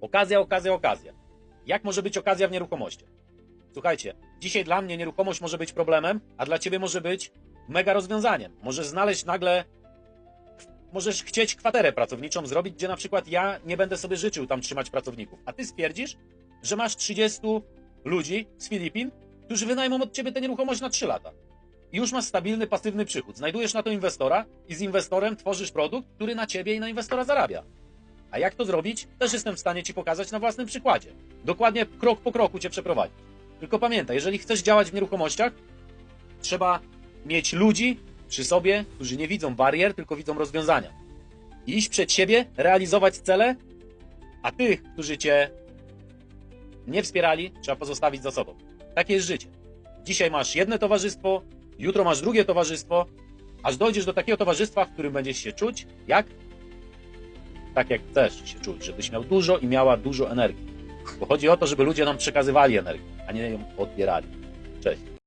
Okazja, okazja, okazja. Jak może być okazja w nieruchomościach? Słuchajcie, dzisiaj dla mnie nieruchomość może być problemem, a dla ciebie może być mega rozwiązaniem. Możesz znaleźć nagle, możesz chcieć kwaterę pracowniczą zrobić, gdzie na przykład ja nie będę sobie życzył tam trzymać pracowników, a ty stwierdzisz, że masz 30 ludzi z Filipin, którzy wynajmą od ciebie tę nieruchomość na 3 lata. I już masz stabilny, pasywny przychód. Znajdujesz na to inwestora i z inwestorem tworzysz produkt, który na ciebie i na inwestora zarabia. A jak to zrobić, też jestem w stanie Ci pokazać na własnym przykładzie. Dokładnie krok po kroku Cię przeprowadzić. Tylko pamiętaj, jeżeli chcesz działać w nieruchomościach, trzeba mieć ludzi przy sobie, którzy nie widzą barier, tylko widzą rozwiązania. Iść przed siebie, realizować cele, a tych, którzy Cię nie wspierali, trzeba pozostawić za sobą. Takie jest życie. Dzisiaj masz jedno towarzystwo, jutro masz drugie towarzystwo, aż dojdziesz do takiego towarzystwa, w którym będziesz się czuć jak tak jak chcesz się czuć, żebyś miał dużo i miała dużo energii. Bo chodzi o to, żeby ludzie nam przekazywali energię, a nie ją odbierali. Cześć.